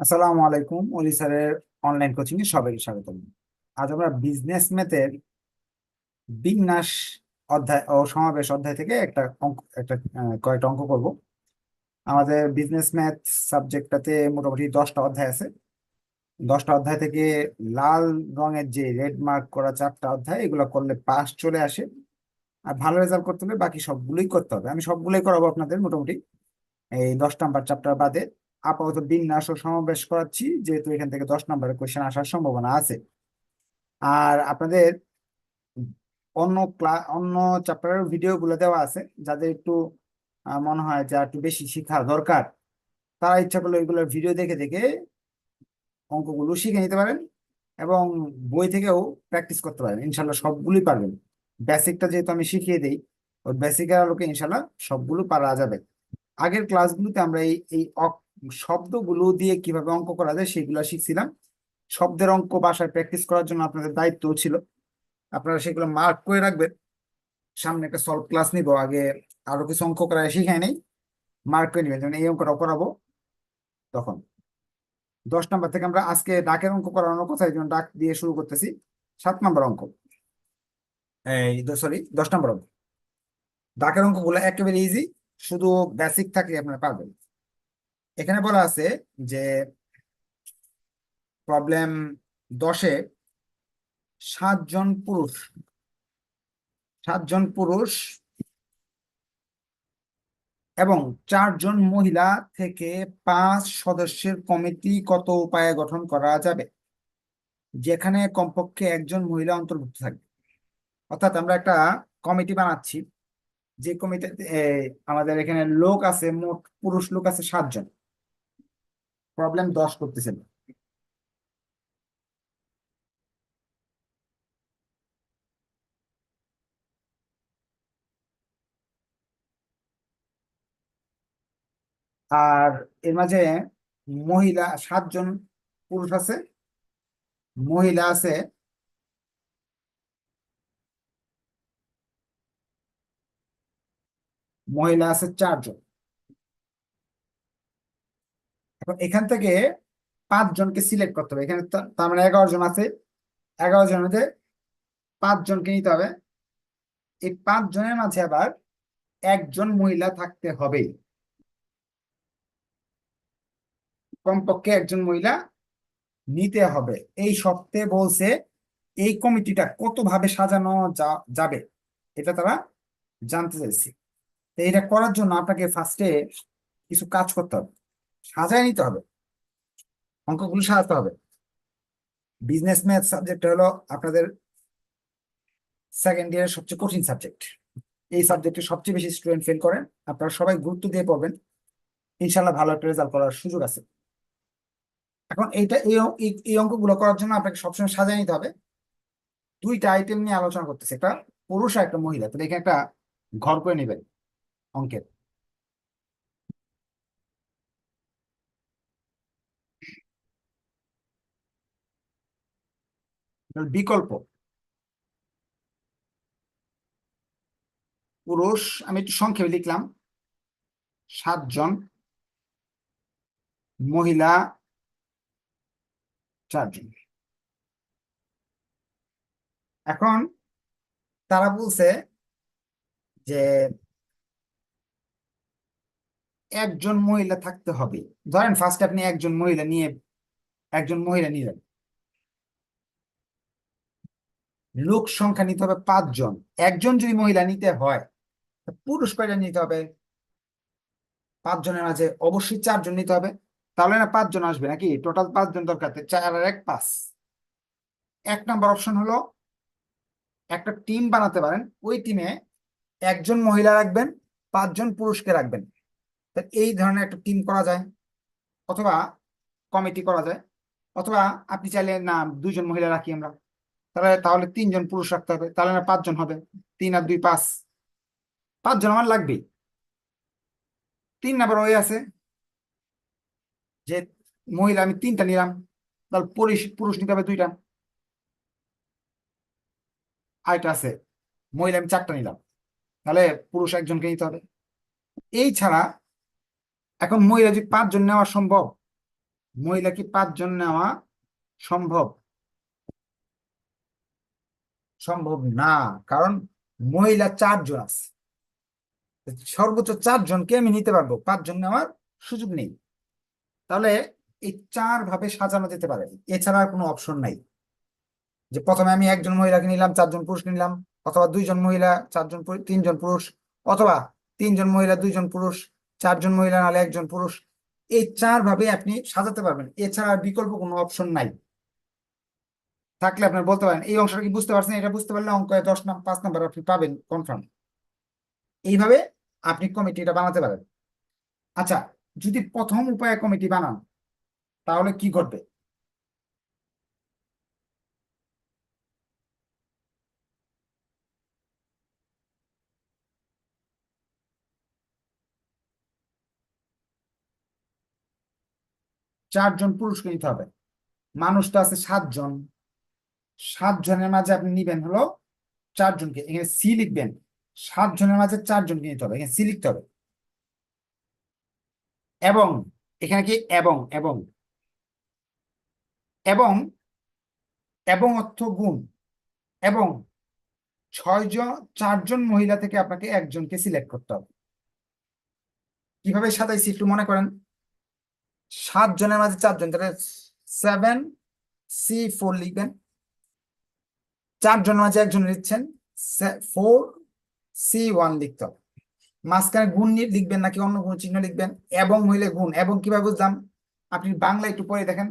আসসালামু আলাইকুম অলি স্যারের অনলাইন কোচিং এ সবাইকে স্বাগতম। আজ আমরা বিজনেস ম্যাথের বিন্যাস অধ্যায় ও সমাবেশ অধ্যায় থেকে একটা অঙ্ক একটা কয়েকটা অঙ্ক করব। আমাদের বিজনেস ম্যাথ সাবজেক্টটাতে মোটামুটি দশটা অধ্যায় আছে। দশটা অধ্যায় থেকে লাল রঙের যে রেড মার্ক করা চারটা অধ্যায়, এগুলো করলে পাস চলে আসে। আর ভালো রেজাল্ট করতে হলে বাকি সবগুলোই করতে হবে। আমি সবগুলোই করাবো আপনাদের মোটামুটি। এই দশ নাম্বার চ্যাপ্টার বাদে আপাতত বিন্যাস ও সমাবেশ করাচ্ছি, যেহেতু এখান থেকে দশ নাম্বারের কোয়েশ্চেন আসার সম্ভাবনা আছে। আর আপনাদের অন্য ক্লাস অন্য চ্যাপ্টারের ভিডিও গুলো দেওয়া আছে, যাদের একটু মনে হয় যে একটু বেশি শিখা দরকার, তারা ইচ্ছা করলে ওইগুলোর ভিডিও দেখে দেখে অঙ্কগুলো শিখে নিতে পারেন এবং বই থেকেও প্র্যাকটিস করতে পারেন। ইনশাল্লাহ সবগুলোই পারবেন। বেসিকটা যেহেতু আমি শিখিয়ে দিই, ওই বেসিকের আলোকে ইনশাল্লাহ সবগুলো পারা যাবে। আগের ক্লাসগুলোতে আমরা এই এই অক- শব্দগুলো দিয়ে কীভাবে অঙ্ক করা যায় সেগুলো শিখছিলাম। শব্দের অঙ্ক বাসায় প্র্যাকটিস করার জন্য আপনাদের দায়িত্ব ছিল। আপনারা সেগুলো মার্ক করে রাখবেন। সামনে একটা সলভ ক্লাস নিব, আগে আরও কিছু অঙ্ক করা শিখাই নেই। মার্ক করে নেবেন, যেমন এই অঙ্কটা করাবো। তখন দশ নম্বর থেকে আমরা আজকে ডাকের অঙ্ক করানোর কথা, এই ডাক দিয়ে শুরু করতেছি। সাত নম্বর অঙ্ক। এই সরি দশ নম্বর অঙ্ক। ডাকের অঙ্কগুলো একেবারে ইজি শুধু বেসিক থাকলে আপনারা পারবেন। এখানে বলা আছে যে প্রবলেম দশে সাতজন পুরুষ সাতজন পুরুষ এবং চারজন মহিলা থেকে পাঁচ সদস্যের কমিটি কত উপায়ে গঠন করা যাবে? যেখানে কমপক্ষে একজন মহিলা অন্তর্ভুক্ত থাকবে। অর্থাৎ আমরা একটা কমিটি বানাচ্ছি। যে কমিটিতে আমাদের এখানে লোক আছে, মোট পুরুষ লোক আছে সাতজন। প্রবলেম দশ করতেছেন আর এর মাঝে মহিলা সাতজন পুরুষ আছে। মহিলা আছে। মহিলা আছে চারজন। এখন থেকে পাঁচজনকে সিলেক্ট করতে হবে। এখানে তার মানে এগারো জন আছে। এগারো জনের মধ্যে পাঁচজনকে নিতে হবে। এই পাঁচ জনের মাঝে আবার একজন মহিলা থাকতে হবে। কমপক্ষে একজন মহিলা নিতে হবে। এই শর্তে বলছে এই কমিটিটা কত ভাবে সাজানো যাবে, এটা তারা জানতে চাইছে। এটা করার জন্য আপনাকে ফার্স্টে কিছু কাজ করতে হবে। সাজায় নিতে হবে। অঙ্কগুলো সাজাতে হবে। বিজনেস ম্যাথ সাবজেক্ট হলো আপনাদের সেকেন্ড ইয়ারের সবচেয়ে কঠিন সাবজেক্ট এই সাবজেক্টে সবচেয়ে বেশি স্টুডেন্ট ফেল করেন। আপনারা সবাই গুরুত্ব দিয়ে পড়বেন। ইনশাল্লাহ ভালো একটা রেজাল্ট করার সুযোগ আছে। এখন এইটা, এই অঙ্কগুলো করার জন্য আপনাকে সবসময় সাজায় নিতে হবে। দুইটা আইটেম নিয়ে আলোচনা করতেছে। একটা পুরুষ আর একটা মহিলা। তাহলে এখানে একটা ঘর করে নেবেন অঙ্কের তাহলে বিকল্প। পুরুষ, আমি একটু সংক্ষেপে লিখলাম। সাতজন। মহিলা, চারজন। এখন তারা বলছে যে একজন মহিলা থাকতে হবে। ধরেন ফার্স্ট আপনি একজন মহিলা নিয়ে, একজন মহিলা নিলেন। লোক সংখ্যা নিতে হবে পাঁচজন। একজন যদি মহিলা নিতে হয়, পুরুষ কয়টা নিতে হবে? পাঁচজনের মাঝে অবশ্যই চারজন নিতে হবে। তাহলে না পাঁচজন আসবে নাকি? টোটাল পাঁচজন দরকার। চার আর এক পাঁচ। এক নাম্বার অপশন হলো, একটা টিম বানাতে পারেন। ওই টিমে একজন মহিলা রাখবেন, পাঁচজন পুরুষকে রাখবেন। এই ধরনের একটা টিম করা যায়। অথবা কমিটি করা যায়। অথবা আপনি চাইলে, না দুজন মহিলা রাখি আমরা। তাহলে তাহলে তিনজন পুরুষ রাখতে হবে, তাহলে না পাঁচজন হবে। তিন আর দুই পাঁচ। পাঁচজন আমার লাগবেই তিন নাম্বার ওই আছে যে মহিলা, আমি তিনটা নিলাম, তাহলে পুরুষ পুরুষ নিতে হবে দুইটা। আরেকটা আছে, মহিলা, আমি চারটা নিলাম। তাহলে পুরুষ একজনকে নিতে হবে। এই ছাড়া এখন মহিলা যদি পাঁচজন নেওয়া সম্ভব, মহিলা কি পাঁচজন নেওয়া সম্ভব? সম্ভব না। কারণ মহিলা চারজন আছে। সর্বোচ্চ চারজনকে আমি নিতে পারব। পাঁচজন আমার সুযোগ নেই। তাহলে এই চার ভাবে সাজানো যেতে পারে। এছাড়া আর কোনো অপশন নাই। যে প্রথমে আমি একজন মহিলাকে নিলাম, চারজন পুরুষ নিলাম, অথবা দুইজন মহিলা, চারজন তিনজন পুরুষ, অথবা তিনজন মহিলা, দুইজন পুরুষ, চারজন মহিলা, নাহলে একজন পুরুষ। এই চার ভাবে আপনি সাজাতে পারবেন। এছাড়া বিকল্প কোনো অপশন নাই। থাকলে আপনার বলতে পারেন, এই অংশটা কি বুঝতে পারছেন? এটা বুঝতে পারলে অঙ্কে দশ নাম, পাঁচ নাম্বার আপনি পাবেন কনফার্ম এইভাবে আপনি কমিটিটা বানাতে পারেন। আচ্ছা যদি প্রথম উপায়ে কমিটি বানান, তাহলে কি ঘটবে? চারজন পুরুষকে নিতে হবে। মানুষ তো আছে সাতজন। সাতজনের মাঝে আপনি নিবেন হলো চারজনকে। এখানে সি লিখবেন। সাতজনের মাঝে চারজনকে নিতে হবে। এখানে সি লিখতে হবে। এবং, এখানে কি? এবং এবং। এবং এবং অর্থ গুণ। এবং ছয়জন চারজন মহিলা থেকে আপনাকে একজনকে সিলেক্ট করতে হবে। কীভাবে সাজাইছি একটু মনে করেন? সাত জনের মাঝে চারজন, তাহলে সেভেন সি ফোর লিখবেন। চারজনের মাঝে একজন লিখছেন ফোর সি ওয়ান লিখতে হবে। মাঝখানে গুণ লিখবেন নাকি অন্য কোনো চিহ্ন লিখবেন, এবং হইলে গুণ, এবং কীভাবে বুঝলাম? আপনি বাংলা একটু পরে দেখেন,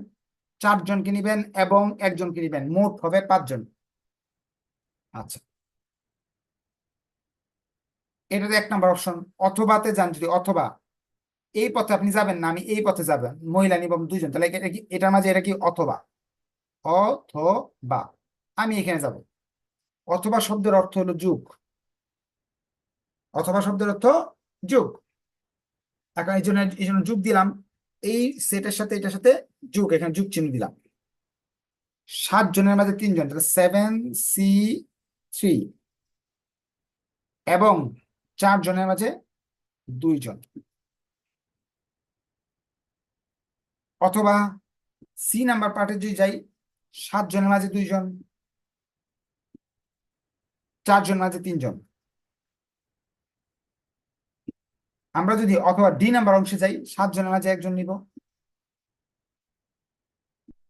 চারজনকে নিবেন এবং একজনকে নিবেন, মোট হবে পাঁচজন। আচ্ছা। এটাতে এক নাম্বার অপশন, অথবাতে যান যদি, অথবা এই পথে আপনি যাবেন না, আমি এই পথে যাবেন মহিলা নিব দুইজন, তাহলে এটার মাঝে এটা কি, অথবা। অথবা। আমি এখানে যাব। অথবা শব্দের অর্থ হলো যুগ। অথবা শব্দের অর্থ যুগ। এখন এই জন্য এই জন্য যুগ দিলাম। এই সেটের সাথে এটার সাথে যুগ, এখানে যুগ চিহ্ন দিলাম। সাত জনের মাঝে তিনজন তাহলে সেভেন সি থ্রি এবং চার জনের মাঝে দুইজন অথবা সি নাম্বার পার্টে যদি যাই, সাত জনের মাঝে দুইজন চারজন মাঝে তিনজন? আমরা যদি অথবা ডি নাম্বার অংশে যাই, সাতজনের মাঝে একজন নিব।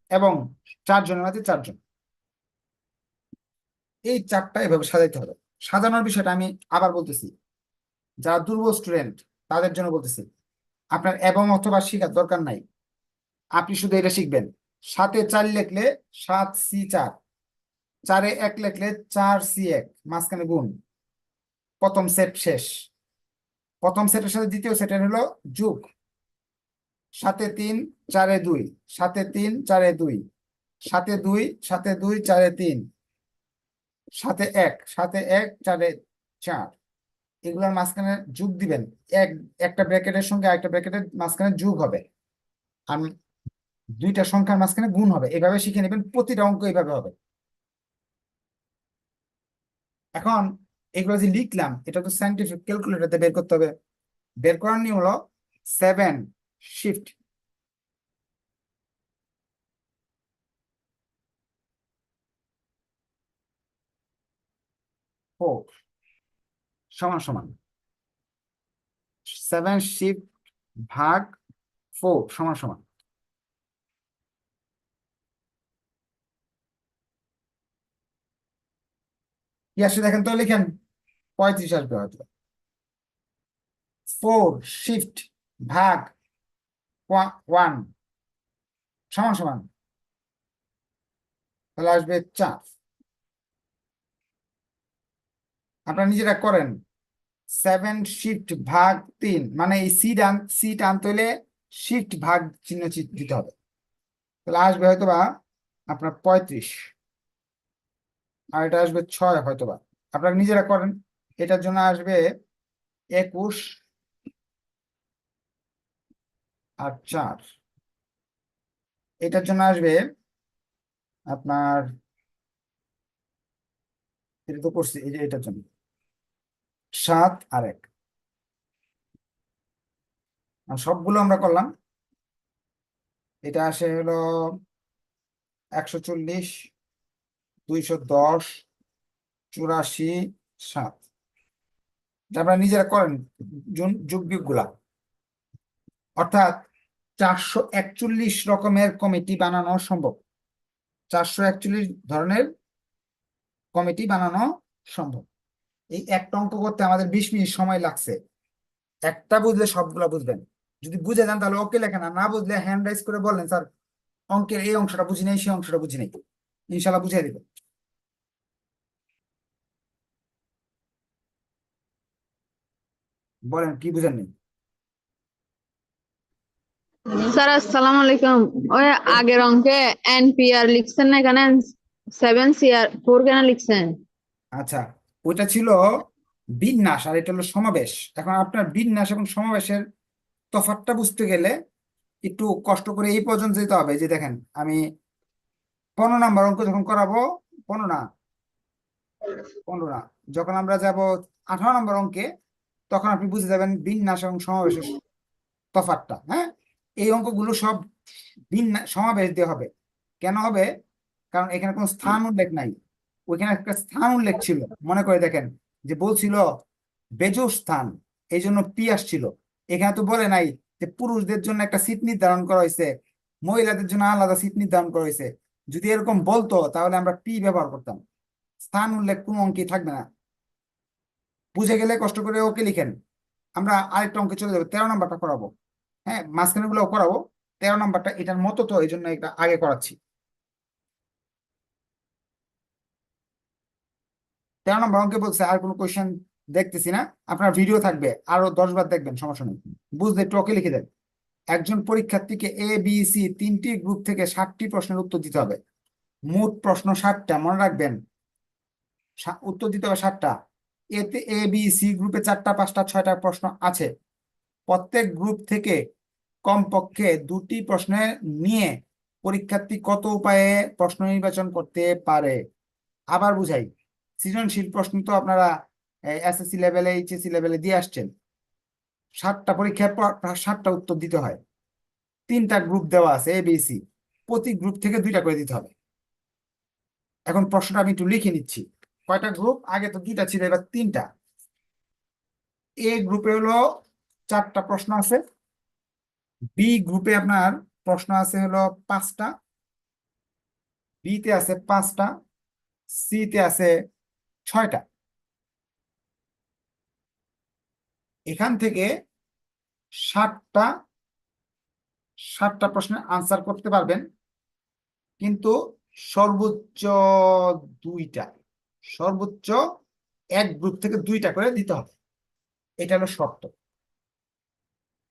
এবং চারজনের মাঝে চারজন। এই চারটা এভাবে সাজাইতে হবে। সাজানোর বিষয়টা আমি আবার বলতেছি। যারা দুর্বল স্টুডেন্ট তাদের জন্য বলতেছি, আপনার এবং অথবা শিখার দরকার নাই। আপনি শুধু এটা শিখবেন। সাতে চার লিখলে সাত, সি, চার। চারে এক লিখলে চার সি এক, মাঝখানে গুণ। প্রথম সেট শেষ। প্রথম সেটের সাথে দ্বিতীয় সেটের হলো যুগ। সাতে তিন, চারে দুই, সাতে তিন, চারে দুই। সাতে দুই সাতে দুই, চারে তিন। সাথে এক সাথে এক, চারে চার। এগুলোর মাঝখানে যুগ দিবেন। এক, একটা ব্র্যাকেটের সঙ্গে আরেকটা ব্র্যাকেটের মাঝখানে যুগ হবে। আর দুইটা সংখ্যার মাঝখানে গুণ হবে। এভাবে শিখে নেবেন প্রতিটা অঙ্ক এইভাবে হবে। এখন এগুলো যে লিখলাম, এটা তো সাইন্টিফিক ক্যালকুলেটরতে বের করতে হবে। বের করার নিয়ম হলো সেভেন শিফট সমান সমান। সেভেন শিফট ভাগ ফোর সমান সমান। কি দেখেন তো লিখেন পঁয়ত্রিশ আসবে হয়তো। ফোর শিফট ভাগ ওয়ান সমান সমান। তাহলে আসবে চার। আপনারা নিজেরা করেন। সেভেন শিফট ভাগ, তিন। মানে এই সি ডান সি টানতে হলে শিফট ভাগ, চিহ্ন দিতে হবে। তাহলে আসবে হয়তো বা আপনার পঁয়ত্রিশ। আর এটা আসবে ছয় হয়তোবা। আপনারা নিজেরা করেন। এটার জন্য আসবে একুশ আর চার। এটার জন্য আসবে আপনার এটা তো করছি এই যে এটার জন্য। সাত আর এক। সবগুলো আমরা করলাম। এটা আসে হলো একশো চল্লিশ দুইশো দশ চুরাশি সাত। আপনারা নিজেরা করেন যোগ- যোগ বিয়োগগুলা অর্থাৎ চারশো একচল্লিশ রকমের কমিটি বানানো সম্ভব। চারশো একচল্লিশ ধরনের কমিটি বানানো সম্ভব। এই একটা অঙ্ক করতে আমাদের বিশ মিনিট সময় লাগছে। একটা বুঝলে সবগুলা বুঝবেন। যদি বুঝে যান তাহলে ওকে লেখেন, আর না বুঝলে হ্যান্ড রাইজ করে বললেন, স্যার, অঙ্কের এই অংশটা বুঝি নাই, সেই অংশটা বুঝি নাই। ইনশাল্লাহ বুঝিয়ে দিব। বলেন কি বুঝেননি? স্যার আসসালামু আলাইকুম। ওই আগের অঙ্কে এনপিআর লিখছেন না এখানে? সেভেন সিআর ফোর কেন লিখছেন? আচ্ছা ওইটা ছিল বিন্যাস আর এটা হলো সমাবেশ। এখন আপনার বিন্যাস এবং সমাবেশের তফাৎটা বুঝতে গেলে একটু কষ্ট করে এই পর্যন্ত যেতে হবে। যে দেখেন আমি পনেরো নাম্বার অঙ্ক যখন করাবো পনেরো না? পনেরো না। যখন আমরা যাব আঠারো নম্বর অঙ্কে তখন আপনি বুঝে যাবেন বিন্যাস এবং সমাবেশের তফাৎটা হ্যাঁ? এই অঙ্কগুলো সব বিন্যাস সমাবেশ দিয়ে হবে। কেন হবে? কারণ এখানে কোনো স্থান উল্লেখ নাই। ওইখানে একটা স্থান উল্লেখ ছিল। মনে করে দেখেন যে বলছিল বেজোর স্থান এই জন্য পি আসছিল। এখানে তো বলে নাই যে পুরুষদের জন্য একটা সিট নির্ধারণ করা হয়েছে, মহিলাদের জন্য আলাদা সিট নির্ধারণ করা হয়েছে। যদি এরকম বলতো তাহলে আমরা পি ব্যবহার করতাম। স্থান উল্লেখ কোনো অঙ্কেই থাকবে না। বুঝে গেলে কষ্ট করে ওকে লিখেন। আমরা আরেকটা অঙ্কে চলে যাব, তেরো নম্বরটা করাবো। হ্যাঁ মাঝখানে গুলো করাবো। তেরো নম্বরটা এটার মতো তো এই জন্য এটা আগে করাচ্ছি। তেরো নম্বর অঙ্কে বলছে, আর কোনো কোয়েশ্চেন দেখতেছি না। আপনার ভিডিও থাকবে, আরও দশ বার দেখবেন, সমস্যা নেই। বুঝলে ওকে লিখে দেন। একজন পরীক্ষার্থীকে এ বি সি তিনটি গ্রুপ থেকে ষাটটি প্রশ্নের উত্তর দিতে হবে। মোট প্রশ্ন ষাটটা, মনে রাখবেন। উত্তর দিতে হবে ষাটটা। এতে এ বি সি গ্রুপে চারটা, পাঁচটা, ছয়টা প্রশ্ন আছে। প্রত্যেক গ্রুপ থেকে কমপক্ষে দুটি প্রশ্নে নিয়ে পরীক্ষার্থী কত উপায়ে প্রশ্ন নির্বাচন করতে পারে? আবার বুঝাই, সৃজনশীল প্রশ্ন তো আপনারা এসএসসি লেভেলে এইচএসসি লেভেলে দিয়ে আসছেন। সাতটা পরীক্ষার পর, সাতটা উত্তর দিতে হয়। তিনটা গ্রুপ দেওয়া আছে এ বি সি প্রতি গ্রুপ থেকে দুইটা করে দিতে হবে। এখন প্রশ্নটা আমি একটু লিখে নিচ্ছি। কয়টা গ্রুপ আগে তো দুইটা ছিল, এবার তিনটা। এ গ্রুপে হলো চারটা প্রশ্ন আছে। বি গ্রুপে আপনার প্রশ্ন আছে হলো পাঁচটা। বিতে আছে পাঁচটা। সিতে আছে ছয়টা। এখান থেকে ষাটটা ষাটটা প্রশ্নের আনসার করতে পারবেন। কিন্তু সর্বোচ্চ দুইটা। সর্বোচ্চ এক গ্রুপ থেকে দুইটা করে দিতে হবে। এটা হলো শর্ত।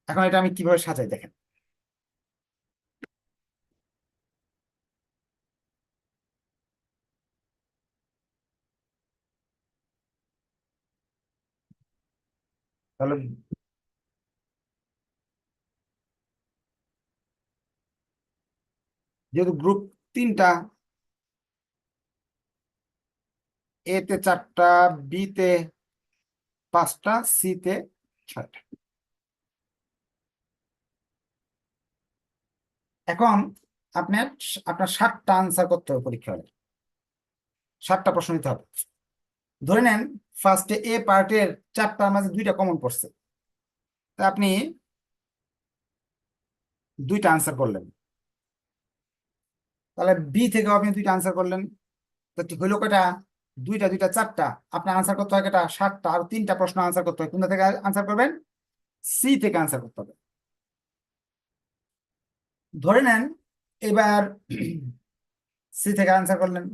এখন এটা আমি কীভাবে সাজাই দেখেন। তাহলে যেহেতু গ্রুপ তিনটা এতে চারটা বিতে পাঁচটা সিতে ছয়টা। এখন আপনার আপনার সাতটা আনসার করতে হবে পরীক্ষা হলে। সাতটা প্রশ্ন নিতে হবে। ধরে নেন ফার্স্টে এ পার্টের চারটার মাঝে দুইটা কমন পড়ছে। তা আপনি দুইটা আনসার করলেন। তাহলে বি থেকে আপনি দুইটা আনসার করলেন। তো ঠিক হইল কয়টা? দুইটা দুইটা, চারটা, আপনার আনসার করতে হয় কয়টা সাতটা আর তিনটা প্রশ্ন আনসার করতে হয়। কোনটা থেকে আনসার করবেন? সি থেকে আনসার করতে হবে। ধরে নেন, এবার সি থেকে আনসার করলেন।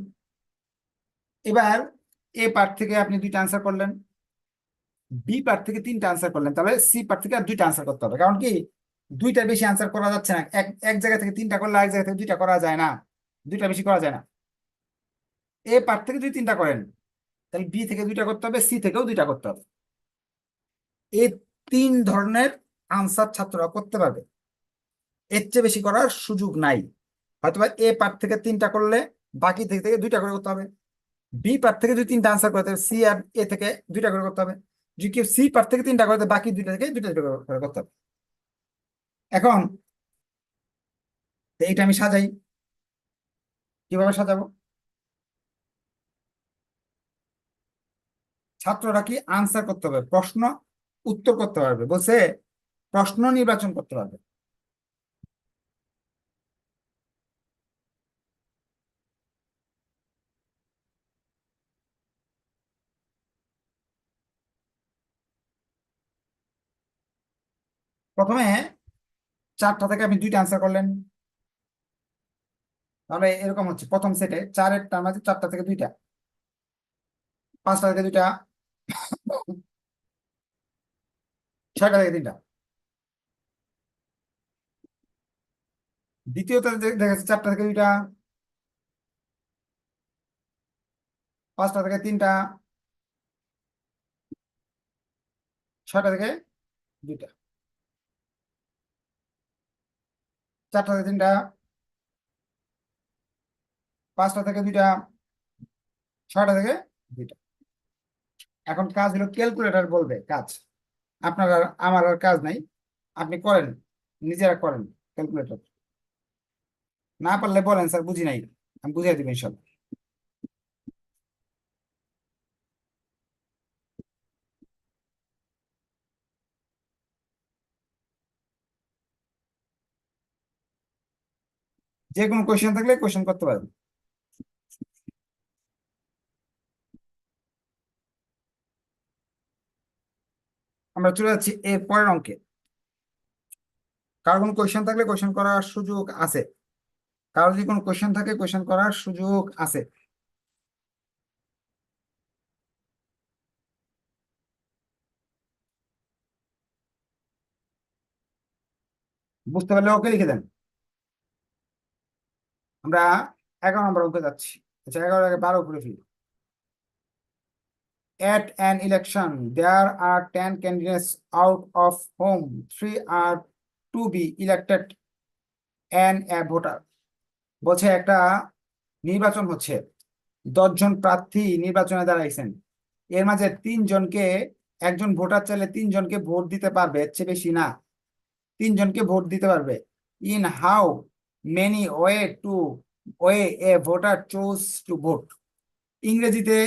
এবার এ পার্ট থেকে আপনি দুইটা আনসার করলেন। বি পার্ট থেকে তিনটা আনসার করলেন। তাহলে সি পার্ট থেকে আর দুইটা আনসার করতে হবে। কারণ কি? দুইটার বেশি আনসার করা যাচ্ছে না। এক এক জায়গা থেকে তিনটা করলে এক জায়গা থেকে দুইটা করা যায় না। দুইটা বেশি করা যায় না। এ পার্ট থেকে দুই তিনটা করেন, তাহলে বি থেকে দুইটা করতে হবে সি থেকেও দুইটা করতে হবে। এই তিন ধরনের আনসার ছাত্ররা করতে পারবে। এর চেয়ে বেশি করার সুযোগ নাই। হয়তোবা এ পার্ট থেকে তিনটা করলে বাকি থেকে থেকে দুইটা করে করতে হবে। বি পার্ট থেকে দুই তিনটা আনসার করতে হবে সি আর এ থেকে দুইটা করে করতে হবে। যদি কেউ সি পার্ট থেকে তিনটা করতে বাকি দুইটা থেকে দুইটা করে করতে হবে। এখন, এইটা আমি সাজাই। কীভাবে সাজাবো? ছাত্ররা কি আনসার করতে হবে প্রশ্ন, উত্তর করতে পারবে। বলছে, প্রশ্ন নির্বাচন করতে পারবে। প্রথমে চারটা থেকে আপনি দুইটা আনসার করলেন। তাহলে এরকম হচ্ছে। প্রথম সেটে চারের তার মাঝে চারটা থেকে দুইটা। পাঁচটা থেকে দুইটা ছয়টা থেকে তিনটা। দ্বিতীয়তে দেখা যাচ্ছে চারটা থেকে দুইটা। পাঁচটা থেকে তিনটা। ছয়টা থেকে দুইটা। চারটা থেকে তিনটা। পাঁচটা থেকে দুইটা। ছয়টা থেকে দুইটা। এখন কাজ হলো ক্যালকুলেটর বলবে, কাজ। আপনার আর, আমার আর কাজ নাই। আপনি করেন, নিজেরা করেন ক্যালকুলেটর না পারলে বলেন, স্যার, বুঝি নাই। আমি বুঝিয়ে দিব ইনশাল্লাহ। যে কোনো কোয়েশ্চেন থাকলে কোয়েশ্চেন করতে পারেন। আমরা চলে যাচ্ছি এর পরের অঙ্কে। কারও কোনো কোয়েশন থাকলে কোয়েশ্চেন করার সুযোগ আছে। কারও যদি কোনো কোয়েশ্চেন থাকে কোয়েশ্চেন করার সুযোগ আছে। বুঝতে পারলে ওকে লিখে দেন। আমরা এগারো নম্বর অঙ্কে যাচ্ছি। আচ্ছা এগারো আগে বারো করে ফেলি। At an election, there are ten candidates out of whom three are to be elected and a voter. বলছে একটা নির্বাচন হচ্ছে দশজন প্রার্থী নির্বাচনে দাঁড়াইছেন। এর মাঝে তিনজনকে একজন ভোটার চাইলে তিনজনকে ভোট দিতে পারবে এর চেয়ে বেশি না। তিনজনকে ভোট দিতে পারবে। In how many way to way a voter choose to vote ইংরেজিতে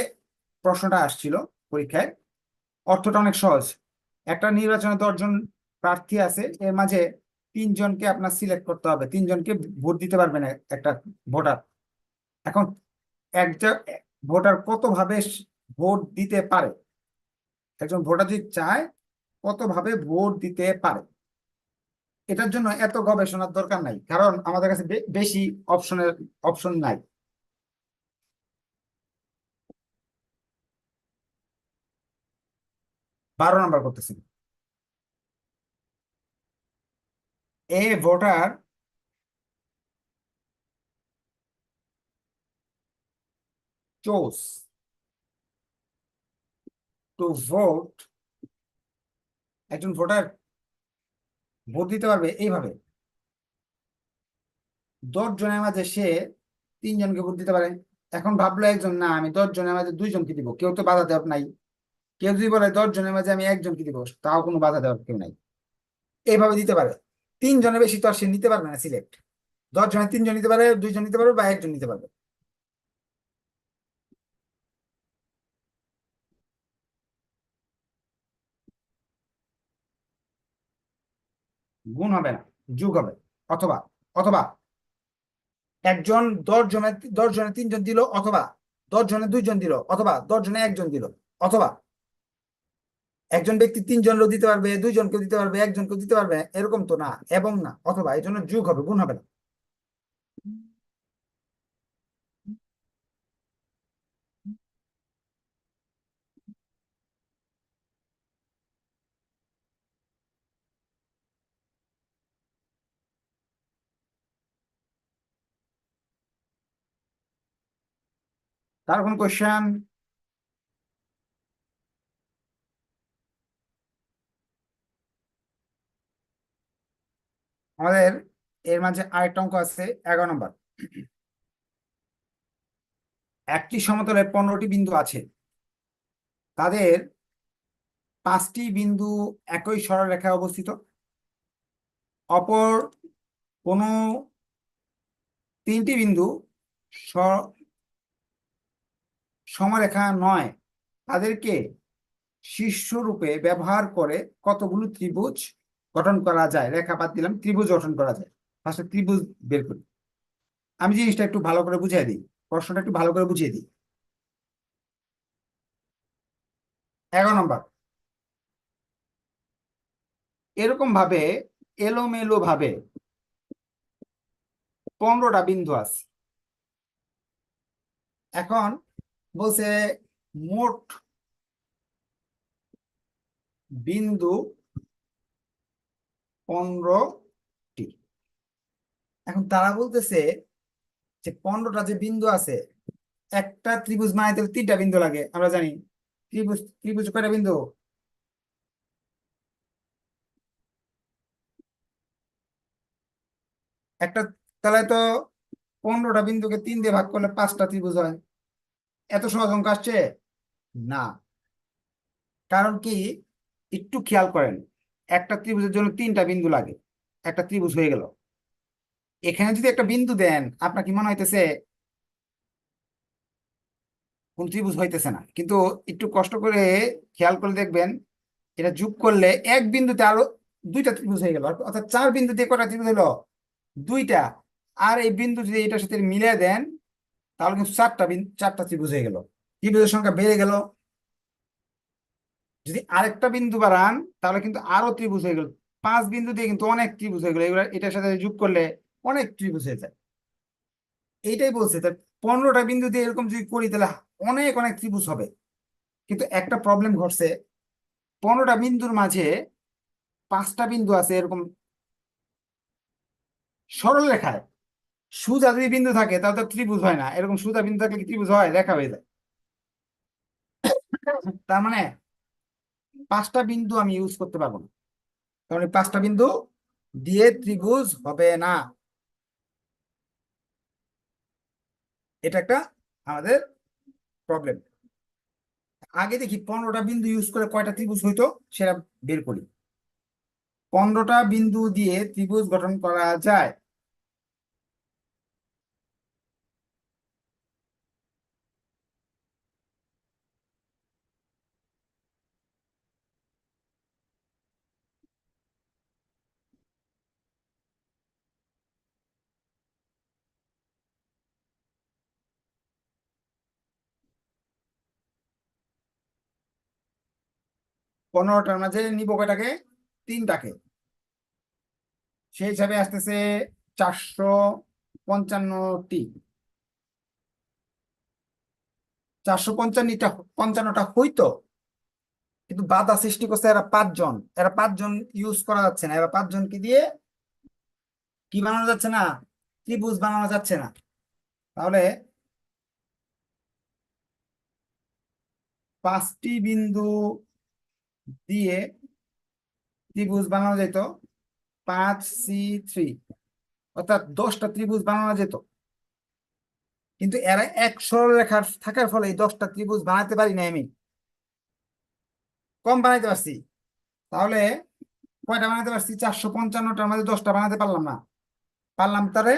প্রশ্নটা আসছিল পরীক্ষায়। অর্থটা অনেক সহজ। একটা নির্বাচনে দশজন প্রার্থী আছে, এর মাঝে তিনজনকে আপনার সিলেক্ট করতে হবে। তিনজনকে ভোট দিতে পারবেন এক- একটা ভোটার। এখন একটা ভোটার কতভাবে ভোট দিতে পারে? একজন ভোটার যদি চায়, কতভাবে ভোট দিতে পারে? এটার জন্য এত গবেষণার দরকার নাই। কারণ আমাদের কাছে বেশি অপশনের অপশন নাই। বারো নাম্বার করতেছি। A voter chose to vote একজন ভোটার ভোট দিতে পারবে এইভাবে। দশ জনের মাঝে সে তিনজনকে ভোট দিতে পারে। এখন ভাবলো একজন, না, আমি দশ জনের মাঝে দুইজনকে দিব। কেউ তো বাধা দেওয়ার নাই। কেউ যদি বলে দশ জনের মাঝে আমি একজনকে দিব, তাও কোনো বাধা দেওয়ার কেউ নাই। এইভাবে দিতে পারে। তিনজনের বেশি তো আর সে নিতে পারবে না সিলেক্ট দশ জনের তিনজন নিতে পারে, দুইজন নিতে পারবে বা একজন নিতে পারবে। গুণ হবে না, যুগ হবে। অথবা অথবা একজন দশ জনের দশ জনের তিনজন দিল, অথবা দশ জনের দুইজন দিল, অথবা দশ জনে একজন দিল, অথবা একজন ব্যক্তি তিনজনেরও দিতে পারবে, দুইজনকেও দিতে পারবে, একজনকেও দিতে পারবে, এরকম তো না, এবং না, অথবা এই জন্য যোগ হবে, গুণ হবে না। তার কোন কোশ্চেন আমাদের এর মাঝে আরেকটা অঙ্ক আছে, এগারো নম্বর। একটি সমতলে পনেরোটি বিন্দু আছে। তাদের পাঁচটি বিন্দু একই সরলরেখায় অবস্থিত। অপর কোনো তিনটি বিন্দু সমরেখা নয়। তাদেরকে শীর্ষরূপে ব্যবহার করে কতগুলো ত্রিভুজ গঠন করা যায়, রেখা বাদ দিলাম, ত্রিভুজ গঠন করা যায়। ফার্স্টে ত্রিভুজ বের করি। আমি জিনিসটা একটু ভালো করে বুঝিয়ে দিই, প্রশ্নটা একটু ভালো করে বুঝিয়ে দিই। এগারো নম্বর। এরকম ভাবে এলোমেলো ভাবে পনেরোটা বিন্দু আছে। এখন বলছে মোট বিন্দু পনেরোটি। এখন তারা বলতেছে যে পনেরোটা যে বিন্দু আছে, একটা ত্রিভুজ বানাইতে তিনটা বিন্দু লাগে, আমরা জানি। ত্রিভুজ ত্রিভুজ কয়টা বিন্দু? একটা, তাহলে তো পনেরোটা বিন্দুকে তিন দিয়ে ভাগ করলে পাঁচটা ত্রিভুজ হয়। এত সহজ অঙ্ক আসছে? না। কারণ কি? একটু খেয়াল করেন। একটা ত্রিভুজের জন্য তিনটা বিন্দু লাগে। একটা ত্রিভুজ হয়ে গেল। এখানে যদি একটা বিন্দু দেন, আপনার কি মনে হইতেছে? কোন ত্রিভুজ হইতেছে না। কিন্তু একটু কষ্ট করে খেয়াল করে দেখবেন, এটা যোগ করলে এক বিন্দুতে আরও দুইটা ত্রিভুজ হয়ে গেল। অর্থাৎ চার বিন্দুতে কটা ত্রিভুজ হলো? দুইটা। আর এই বিন্দু যদি এটার সাথে মিলিয়ে দেন, তাহলে কিন্তু চারটা বিন্দু চারটা ত্রিভুজ হয়ে গেল। ত্রিভুজের সংখ্যা বেড়ে গেল। যদি আরেকটা বিন্দু বাড়ান, তাহলে কিন্তু আরও ত্রিভুজ হয়ে গেল। পাঁচ বিন্দু দিয়ে কিন্তু অনেক ত্রিভুজ হয়ে গেল। এগুলো, এটার সাথে যোগ করলে অনেক ত্রিভুজ হয়ে যায়। এইটাই বলছে তার পনেরোটা বিন্দু দিয়ে এরকম যদি করি, তাহলে অনেক অনেক ত্রিভুজ হবে। কিন্তু একটা প্রবলেম ঘটছে, পনেরোটা বিন্দুর মাঝে পাঁচটা বিন্দু আছে এরকম সরল রেখায় সুজা যদি বিন্দু থাকে, তাহলে তো ত্রিভুজ হয় না। এরকম সোজা বিন্দু থাকলে ত্রিভুজ হয়? রেখা হয়ে যায়। তার মানে পাঁচটা বিন্দু আমি ইউজ করতে পারব না। কারণ এই পাঁচটা বিন্দু দিয়ে ত্রিভুজ হবে না। এটা একটা আমাদের প্রবলেম আগে দেখি পনেরোটা বিন্দু ইউজ করে কয়টা ত্রিভুজ হইতো সেটা বের করি। পনেরোটা বিন্দু দিয়ে ত্রিভুজ গঠন করা যায় পনেরোটার মাঝে নিব কয়টাকে? তিনটাকে। সেই হিসাবে আসতেছে চারশো পঞ্চান্নটি। চারশো পঞ্চান্নটা পঞ্চান্নটা হইতো, কিন্তু বাধা সৃষ্টি করছে এরা পাঁচজন। এরা পাঁচজন ইউজ করা যাচ্ছে না। এরা পাঁচজনকে দিয়ে কি বানানো যাচ্ছে না? ত্রিভুজ বানানো যাচ্ছে না। তাহলে পাঁচটি বিন্দু দিয়ে ত্রিভুজ বানানো যেত পাঁচ, সি, থ্রি। অর্থাৎ দশটা ত্রিভুজ বানানো যেত। কিন্তু এরা এক সরলরেখার থাকার ফলে দশটা ত্রিভুজ বানাতে পারি না আমি। কম বানাইতে পারছি। তাহলে কয়টা বানাতে পারছি? চারশো পঞ্চান্নটার মধ্যে দশটা বানাতে পারলাম না। পারলাম তারে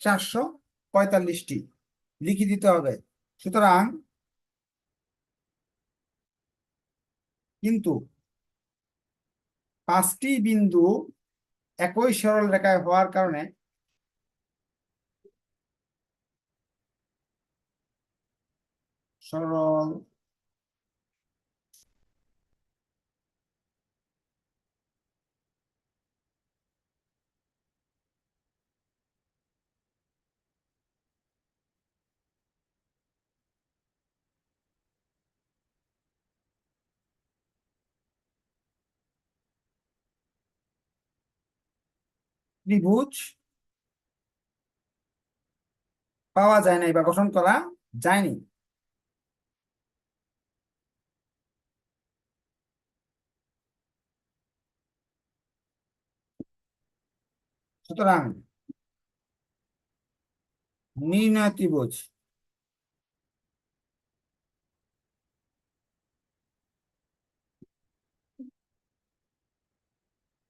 চারশো পঁয়তাল্লিশটি। লিখে দিতে হবে। সুতরাং কিন্তু পাঁচটি বিন্দু একই সরল রেখায় হওয়ার কারণে সরল ত্রিভুজ পাওয়া যায় নাই বা গঠন করা যায়নি। সুতরাং নির্ণয় ত্রিভুজ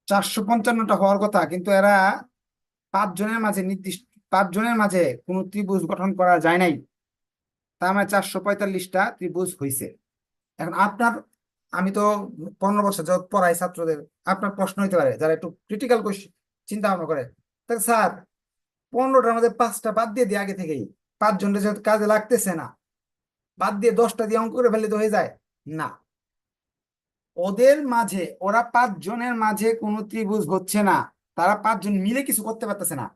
চারশো পঞ্চান্নটা হওয়ার কথা, কিন্তু এরা পাঁচ জনের মাঝে নির্দিষ্ট, পাঁচজনের মাঝে কোনো ত্রিভুজ গঠন করা যায় নাই। তার মানে চারশো পঁয়তাল্লিশটা ত্রিভুজ হয়েছে এখন আপনার, আমি তো পনেরো বছর যাবত পড়াই ছাত্রদের, আপনার প্রশ্ন হইতে পারে, যারা একটু ক্রিটিক্যাল চিন্তা ভাবনা করে। স্যার, পনেরোটার মধ্যে পাঁচটা বাদ দিয়ে দিই আগে থেকেই। পাঁচজনটা যেহেতু কাজে লাগতেছে না, বাদ দিয়ে দশটা দিয়ে অঙ্ক করে ফেললে তো হয়ে যায়। না। ওদের মাঝে, ওরা পাঁচজনের মাঝে কোনো ত্রিভুজ হচ্ছে না। তারা পাঁচজন মিলে কিছু করতে পারতেছে না।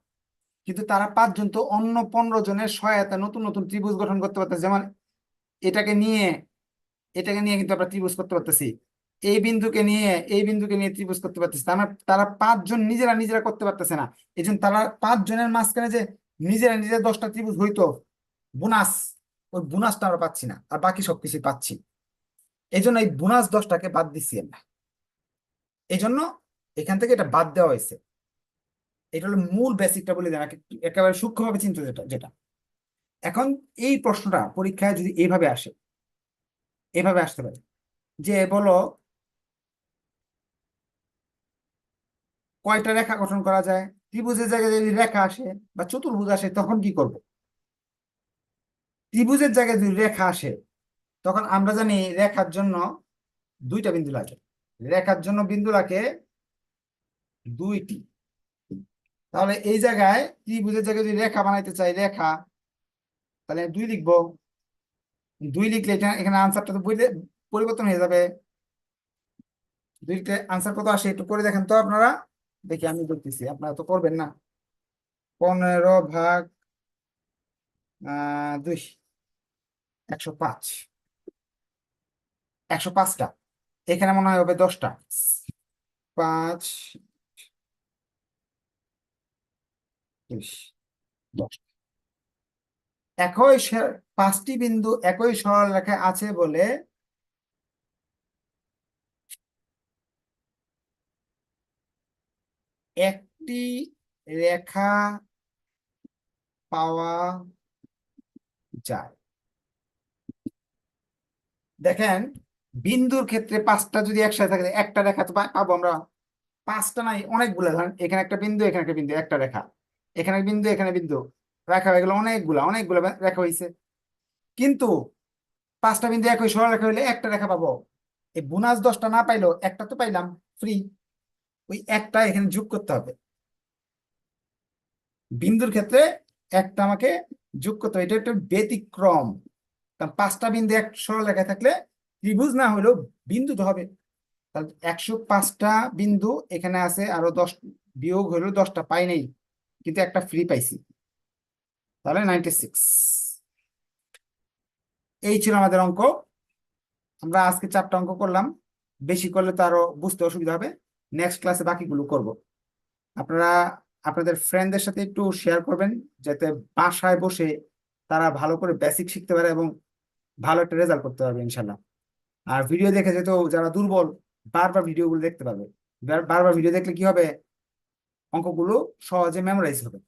কিন্তু তারা পাঁচজন তো অন্য পনেরো জনের সহায়তা নতুন নতুন ত্রিভুজ গঠন করতে পারতেছে। যেমন এটাকে নিয়ে এটাকে নিয়ে কিন্তু আমরা ত্রিভুজ করতে পারতেছি। এই বিন্দুকে নিয়ে, এই বিন্দুকে নিয়ে ত্রিভুজ করতে পারতেছি। তার, তারা পাঁচজন নিজেরা নিজেরা করতে পারতেছে না। এই জন্য তারা পাঁচজনের মাঝখানে যে নিজেরা নিজেরা দশটা ত্রিভুজ হইতো, বোনাস, ওই বোনাসটা আমরা পাচ্ছি না। আর বাকি সবকিছু পাচ্ছি। এই জন্য এই বোনাস দশটাকে বাদ দিচ্ছি আমরা। এই জন্য এখান থেকে এটা বাদ দেওয়া হয়েছে। এটা হলো মূল বেসিকটা বলে দেন একেবারে সূক্ষ্মভাবে চিন্তা যেটা যেটা। এখন এই প্রশ্নটা পরীক্ষায় যদি এইভাবে আসে, এভাবে আসতে পারে, যে বলো কয়টা রেখা গঠন করা যায়, ত্রিভুজের জায়গায় যদি রেখা আসে বা চতুর্ভুজ আসে তখন কি করব? ত্রিভুজের জায়গায় যদি রেখা আসে তখন আমরা জানি রেখার জন্য দুইটা বিন্দু লাগে। রেখার জন্য বিন্দু লাগে দুইটি। তাহলে এই জায়গায় ত্রিভুজের জায়গায় যদি রেখা বানাইতে চাই, রেখা, তাহলে দুই লিখব। দুই লিখলে এটা এখানে আনসারটা তো বইলে পরিবর্তন হয়ে যাবে। দুই লিখলে আনসার কত আসে একটু করে দেখেন তো আপনারা। দেখি আমি দেখতেছি আপনারা তো করবেন না। পনেরো ভাগ, আহ, দুই, একশো পাঁচ। একশো পাঁচটা। এখানে মনে হয় হবে দশটা। পাঁচ একই পাঁচটি বিন্দু একই সরল রেখায় আছে বলে একটি রেখা পাওয়া যায়। দেখেন বিন্দুর ক্ষেত্রে পাঁচটা যদি একসাথে থাকে, একটা রেখা তো পাবো আমরা। পাঁচটা নাই, অনেকগুলো। ধরেন, এখানে একটা বিন্দু, এখানে একটা বিন্দু, একটা রেখা। এখানে বিন্দু এখানে বিন্দু। রেখা হয়ে গেল অনেকগুলা, অনেকগুলো রেখা হয়েছে কিন্তু পাঁচটা বিন্দু একই সরল রেখা হইলে একটা রেখা পাবো। এই বোনাস দশটা না পাইলেও একটা তো পাইলাম ফ্রি ওই একটা এখানে যোগ করতে হবে। বিন্দুর ক্ষেত্রে একটা আমাকে যোগ করতে হবে। এটা একটা ব্যতিক্রম। কারণ পাঁচটা বিন্দু এক সরল রেখায় থাকলে ত্রিভুজ না হলেও বিন্দু তো হবে। তাহলে একশো পাঁচটা বিন্দু এখানে আছে, আরও দশ, বিয়োগ হলেও দশটা পাই নাই, কিন্তু একটা ফ্রি পাইছি। তাহলে নাইনটি সিক্স এই ছিল আমাদের অঙ্ক। আমরা আজকে চারটা অঙ্ক করলাম। বেশি করলে তো আরও বুঝতে অসুবিধা হবে। নেক্সট ক্লাসে বাকিগুলো করব। আপনারা, আপনাদের ফ্রেন্ডদের সাথে একটু শেয়ার করবেন, যাতে বাসায় বসে তারা ভালো করে বেসিক শিখতে পারে এবং ভালো একটা রেজাল্ট করতে পারবে ইনশাল্লাহ আর ভিডিও দেখে যেহেতু যারা দুর্বল, বারবার ভিডিওগুলো দেখতে পাবে। বার- বারবার ভিডিও দেখলে কি হবে? অঙ্কগুলো সহজে মেমোরাইজ হবে।